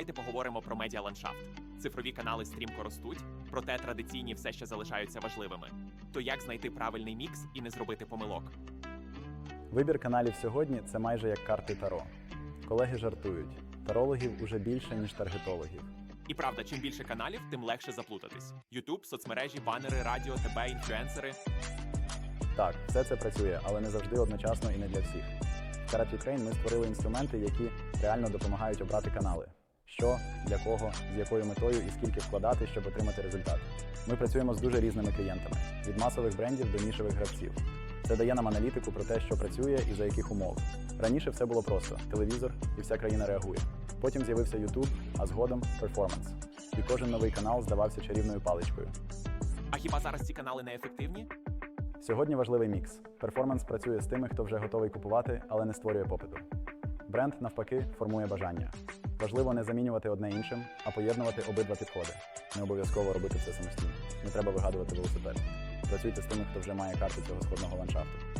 давайте поговоримо про медіаландшафт. Цифрові канали стрімко ростуть, проте традиційні все ще залишаються важливими. То як знайти правильний мікс і не зробити помилок? Вибір каналів сьогодні це майже як карти Таро. Колеги жартують: тарологів уже більше, ніж таргетологів. І правда, чим більше каналів, тим легше заплутатись. Ютуб, соцмережі, банери, радіо, ТБ, інфлюенсери. Так, все це працює, але не завжди одночасно і не для всіх. В Карат Ukraine ми створили інструменти, які реально допомагають обрати канали. Що, для кого, з якою метою і скільки вкладати, щоб отримати результат. Ми працюємо з дуже різними клієнтами від масових брендів до нішевих гравців. Це дає нам аналітику про те, що працює і за яких умов. Раніше все було просто: телевізор і вся країна реагує. Потім з'явився YouTube, а згодом перформанс. І кожен новий канал здавався чарівною паличкою. А хіба зараз ці канали не ефективні? Сьогодні важливий мікс. Перформанс працює з тими, хто вже готовий купувати, але не створює попиту. Бренд, навпаки, формує бажання. Важливо не замінювати одне іншим, а поєднувати обидва підходи. Не обов'язково робити все самостійно. Не треба вигадувати велосипед. Працюйте з тими, хто вже має карту цього складного ландшафту.